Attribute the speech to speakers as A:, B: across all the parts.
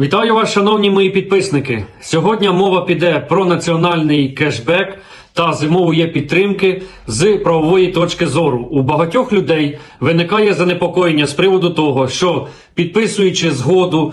A: Вітаю вас, шановні мої підписники. Сьогодні мова піде про національний кешбек та зимову є підтримки з правової точки зору. У багатьох людей виникає занепокоєння з приводу того, що підписуючи згоду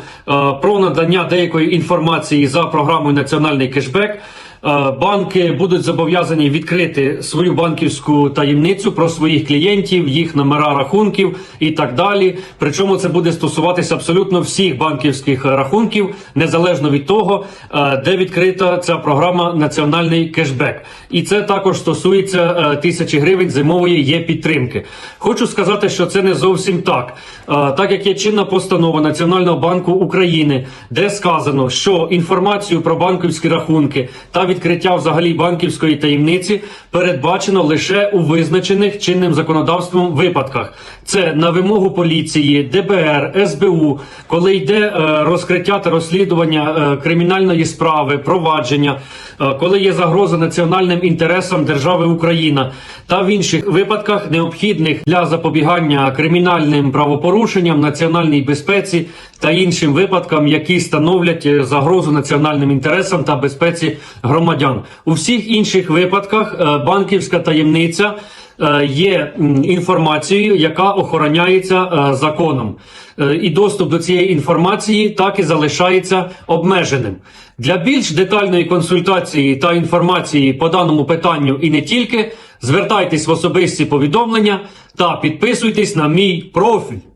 A: про надання деякої інформації за програмою Національний кешбек. Е, Банки будуть зобов'язані відкрити свою банківську таємницю про своїх клієнтів, їх номера рахунків і так далі. Причому це буде стосуватися абсолютно всіх банківських рахунків, незалежно від того, е, де відкрита ця програма Національний кешбек. І це також стосується е, тисячі гривень зимової є підтримки. Хочу сказати, що це не зовсім так. Так як є чинна постанова Національного банку України, де сказано, що інформацію про банківські рахунки та відкриття взагалі банківської таємниці передбачено лише у визначених чинним законодавством випадках. Це на вимогу поліції, ДБР, СБУ, коли йде е, розкриття та розслідування е, кримінальної справи, провадження, коли є загроза національним інтересам держави Україна, та в інших випадках необхідних для запобігання кримінальним правопорушенням, національній безпеці та іншим випадкам, які становлять е, загрозу національним інтересам та безпеці громадян. У всіх інших випадках е, банківська таємниця е, є інформацією, яка охороняється е, законом. Е, І доступ до цієї інформації так і залишається обмеженим. Для більш детальної консультації та інформації по даному питанню і не тільки звертайтесь в особисті повідомлення та підписуйтесь на мій профіль.